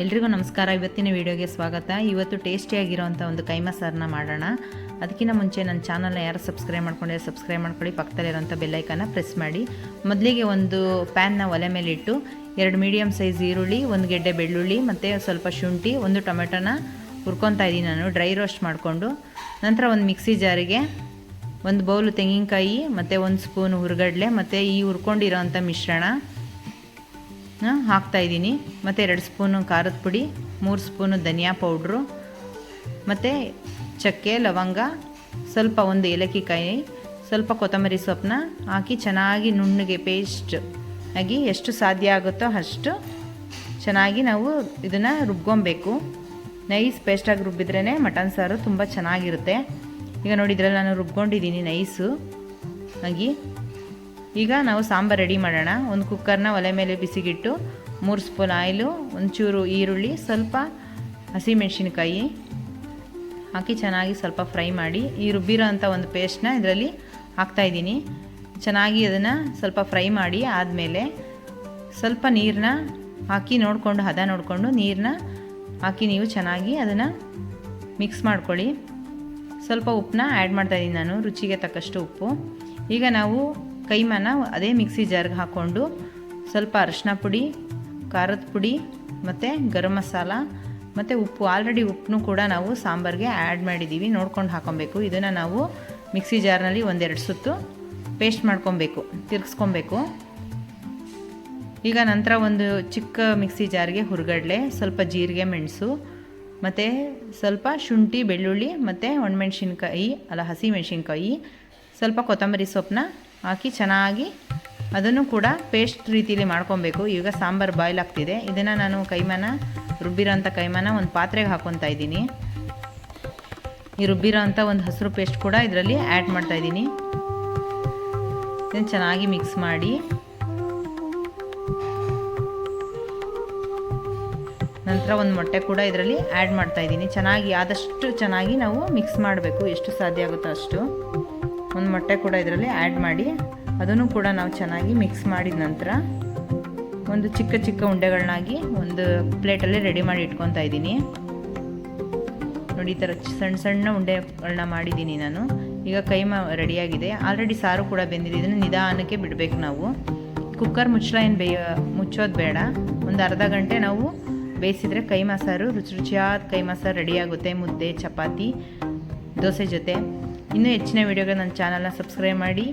ಎಲ್ರಿಗೂ ನಮಸ್ಕಾರ. ಇವತ್ತಿನ ವಿಡಿಯೋಗೆ ಸ್ವಾಗತ. ಇವತ್ತು ಟೇಸ್ಟಿಯಾಗಿರೋಂಥ ಒಂದು ಕೈಮಾ ಸಾರನ್ನ ಮಾಡೋಣ. ಅದಕ್ಕಿಂತ ಮುಂಚೆ ನನ್ನ ಚಾನಲ್ನ ಯಾರು ಸಬ್ಸ್ಕ್ರೈಬ್ ಮಾಡ್ಕೊಂಡಿದ್ರೆ ಸಬ್ಸ್ಕ್ರೈಬ್ ಮಾಡ್ಕೊಳ್ಳಿ. ಪಕ್ಕದಲ್ಲಿರೋಂಥ ಬೆಲ್ಲೈಕನ್ನ ಪ್ರೆಸ್ ಮಾಡಿ. ಮೊದಲಿಗೆ ಒಂದು ಪ್ಯಾನ್ನ ಒಲೆ ಮೇಲೆ ಇಟ್ಟು ಎರಡು ಮೀಡಿಯಮ್ ಸೈಜ್ ಈರುಳ್ಳಿ, ಒಂದು ಗೆಡ್ಡೆ ಬೆಳ್ಳುಳ್ಳಿ, ಮತ್ತು ಸ್ವಲ್ಪ ಶುಂಠಿ, ಒಂದು ಟೊಮೆಟೊನ ಹುರ್ಕೊತಾ ಇದ್ದೀನಿ ನಾನು. ಡ್ರೈ ರೋಸ್ಟ್ ಮಾಡಿಕೊಂಡು. ನಂತರ ಒಂದು ಮಿಕ್ಸಿ ಜಾರಿಗೆ ಒಂದು ಬೌಲು ತೆಂಗಿನಕಾಯಿ, ಮತ್ತು ಒಂದು ಸ್ಪೂನ್ ಹುರ್ಗಡ್ಲೆ, ಮತ್ತು ಈ ಹುರ್ಕೊಂಡಿರೋವಂಥ ಮಿಶ್ರಣ. ಹಾಕ್ತಾ ಇದ್ದೀನಿ. ಮತ್ತು ಎರಡು ಸ್ಪೂನು ಖಾರದ ಪುಡಿ, ಮೂರು ಸ್ಪೂನು ಧನಿಯಾ ಪೌಡ್ರು, ಮತ್ತು ಚಕ್ಕೆ, ಲವಂಗ, ಸ್ವಲ್ಪ ಒಂದು ಏಲಕ್ಕಿ ಕಾಯಿ ಸ್ವಲ್ಪ ಕೊತ್ತಂಬರಿ ಸೊಪ್ಪನ್ನ ಹಾಕಿ ಚೆನ್ನಾಗಿ ನುಣ್ಣಗೆ ಪೇಸ್ಟ್ ಆಗಿ ಎಷ್ಟು ಸಾಧ್ಯ ಆಗುತ್ತೋ ಅಷ್ಟು ಚೆನ್ನಾಗಿ ನಾವು ಇದನ್ನು ರುಬ್ಕೊಬೇಕು. ನೈಸ್ ಪೇಸ್ಟಾಗಿ ರುಬ್ಬಿದ್ರೇ ಮಟನ್ ಸಾರು ತುಂಬ ಚೆನ್ನಾಗಿರುತ್ತೆ. ಈಗ ನೋಡಿ ಇದ್ರಲ್ಲಿ ನಾನು ರುಬ್ಕೊಂಡಿದ್ದೀನಿ ನೈಸು. ಆಗಿ ಈಗ ನಾವು ಸಾಂಬಾರು ರೆಡಿ ಮಾಡೋಣ. ಒಂದು ಕುಕ್ಕರ್ನ ಒಲೆ ಮೇಲೆ ಬಿಸಿಗಿಟ್ಟು, ಮೂರು ಸ್ಪೂನ್ ಆಯಿಲು ಒಂಚೂರು ಈರುಳ್ಳಿ, ಸ್ವಲ್ಪ ಹಸಿಮೆಣಸಿನ್ಕಾಯಿ ಹಾಕಿ ಚೆನ್ನಾಗಿ ಸ್ವಲ್ಪ ಫ್ರೈ ಮಾಡಿ. ಈ ರುಬ್ಬಿರೋ ಅಂಥ ಒಂದು ಪೇಸ್ಟ್ನ ಇದರಲ್ಲಿ ಹಾಕ್ತಾಯಿದ್ದೀನಿ ಚೆನ್ನಾಗಿ ಅದನ್ನು ಸ್ವಲ್ಪ ಫ್ರೈ ಮಾಡಿ ಆದಮೇಲೆ ಸ್ವಲ್ಪ ನೀರನ್ನ ಹಾಕಿ ನೋಡಿಕೊಂಡು, ಹದ ನೋಡಿಕೊಂಡು ನೀರನ್ನ ಹಾಕಿ ನೀವು ಚೆನ್ನಾಗಿ ಅದನ್ನು ಮಿಕ್ಸ್ ಮಾಡ್ಕೊಳ್ಳಿ. ಸ್ವಲ್ಪ ಉಪ್ಪನ್ನ ಆ್ಯಡ್ ಮಾಡ್ತಾಯಿದ್ದೀನಿ ನಾನು, ರುಚಿಗೆ ತಕ್ಕಷ್ಟು ಉಪ್ಪು. ಈಗ ನಾವು ಕೈಮಾನ ಅದೇ ಮಿಕ್ಸಿ ಜಾರ್ಗೆ ಹಾಕ್ಕೊಂಡು ಸ್ವಲ್ಪ ಅರಶಿನ ಪುಡಿ, ಖಾರದ ಪುಡಿ ಮತ್ತು ಗರಂ ಮಸಾಲ ಮತ್ತು ಉಪ್ಪು. ಆಲ್ರೆಡಿ ಉಪ್ಪನ್ನು ಕೂಡ ನಾವು ಸಾಂಬಾರಿಗೆ ಆ್ಯಡ್ ಮಾಡಿದ್ದೀವಿ ನೋಡ್ಕೊಂಡು ಹಾಕೊಬೇಕು. ಇದನ್ನು ನಾವು ಮಿಕ್ಸಿ ಜಾರ್ನಲ್ಲಿ ಒಂದೆರಡು ಸುತ್ತು ಪೇಸ್ಟ್ ಮಾಡ್ಕೊಬೇಕು, ತಿರ್ಗಿಸ್ಕೊಬೇಕು. ಈಗ ನಂತರ ಒಂದು ಚಿಕ್ಕ ಮಿಕ್ಸಿ ಜಾರ್ಗೆ ಹುರ್ಗಡ್ಲೆ, ಸ್ವಲ್ಪ ಜೀರಿಗೆ, ಮೆಣಸು ಮತ್ತು ಸ್ವಲ್ಪ ಶುಂಠಿ, ಬೆಳ್ಳುಳ್ಳಿ ಮತ್ತು ಒಣಮೆಣ್ಸಿನ್ಕಾಯಿ, ಅಲ್ಲ ಹಸಿ ಮೆಣಸಿನ್ಕಾಯಿ ಸ್ವಲ್ಪ ಕೊತ್ತಂಬರಿ ಸೊಪ್ಪನ್ನ ಹಾಕಿ ಚೆನ್ನಾಗಿ ಅದನ್ನು ಕೂಡ ಪೇಸ್ಟ್ ರೀತಿಯಲ್ಲಿ ಮಾಡ್ಕೊಬೇಕು. ಈಗ ಸಾಂಬಾರು ಬಾಯ್ಲ್ ಆಗ್ತಿದೆ. ಇದನ್ನು ನಾನು ಕೈಮಾನ, ರುಬ್ಬಿರೋಂಥ ಕೈಮಾನ ಒಂದು ಪಾತ್ರೆಗೆ ಹಾಕ್ಕೊತಾ ಇದ್ದೀನಿ. ಈ ರುಬ್ಬಿರೋ ಒಂದು ಹಸಿರು ಪೇಸ್ಟ್ ಕೂಡ ಇದರಲ್ಲಿ ಆ್ಯಡ್ ಮಾಡ್ತಾಯಿದ್ದೀನಿ ಇದನ್ನು ಚೆನ್ನಾಗಿ ಮಿಕ್ಸ್ ಮಾಡಿ. ನಂತರ ಒಂದು ಮೊಟ್ಟೆ ಕೂಡ ಇದರಲ್ಲಿ ಆ್ಯಡ್ ಮಾಡ್ತಾ ಇದ್ದೀನಿ. ಚೆನ್ನಾಗಿ, ಆದಷ್ಟು ಚೆನ್ನಾಗಿ ನಾವು ಮಿಕ್ಸ್ ಮಾಡಬೇಕು. ಎಷ್ಟು ಸಾಧ್ಯ ಆಗುತ್ತೋ ಅಷ್ಟು. ಒಂದು ಮೊಟ್ಟೆ ಕೂಡ ಇದರಲ್ಲಿ ಆ್ಯಡ್ ಮಾಡಿ, ಅದನ್ನು ಕೂಡ ನಾವು ಚೆನ್ನಾಗಿ ಮಿಕ್ಸ್ ಮಾಡಿದ ನಂತರ ಒಂದು ಚಿಕ್ಕ ಚಿಕ್ಕ ಉಂಡೆಗಳನ್ನಾಗಿ ಒಂದು ಪ್ಲೇಟಲ್ಲಿ ರೆಡಿ ಮಾಡಿ ಇಟ್ಕೊತಾ ಇದ್ದೀನಿ. ನೋಡಿ, ಈ ಥರ ಸಣ್ಣ ಸಣ್ಣ ಉಂಡೆಗಳನ್ನ ಮಾಡಿದ್ದೀನಿ ನಾನು. ಈಗ ಕೈಮ ರೆಡಿಯಾಗಿದೆ ಆಲ್ರೆಡಿ ಸಾರು ಕೂಡ ಬೆಂದಿದೆ. ಇದನ್ನು ನಿಧಾನಕ್ಕೆ ಬಿಡಬೇಕು ನಾವು. ಕುಕ್ಕರ್ ಮುಚ್ಚಳ ಏನು ಬೇಯ, ಮುಚ್ಚೋದು ಬೇಡ. ಒಂದು ಅರ್ಧ ಗಂಟೆ ನಾವು ಬೇಯಿಸಿದರೆ ಕೈಮಾ ಸಾರು ರುಚಿ ರುಚಿಯಾದ ಕೈಮಾ ಸಾರು ರೆಡಿಯಾಗುತ್ತೆ ಮುದ್ದೆ, ಚಪಾತಿ, ದೋಸೆ ಜೊತೆ. ಇನ್ನೂ ಹೆಚ್ಚಿನ ವೀಡಿಯೋಗೆ ನನ್ನ ಚಾನಲ್ನ ಸಬ್ಸ್ಕ್ರೈಬ್ ಮಾಡಿ.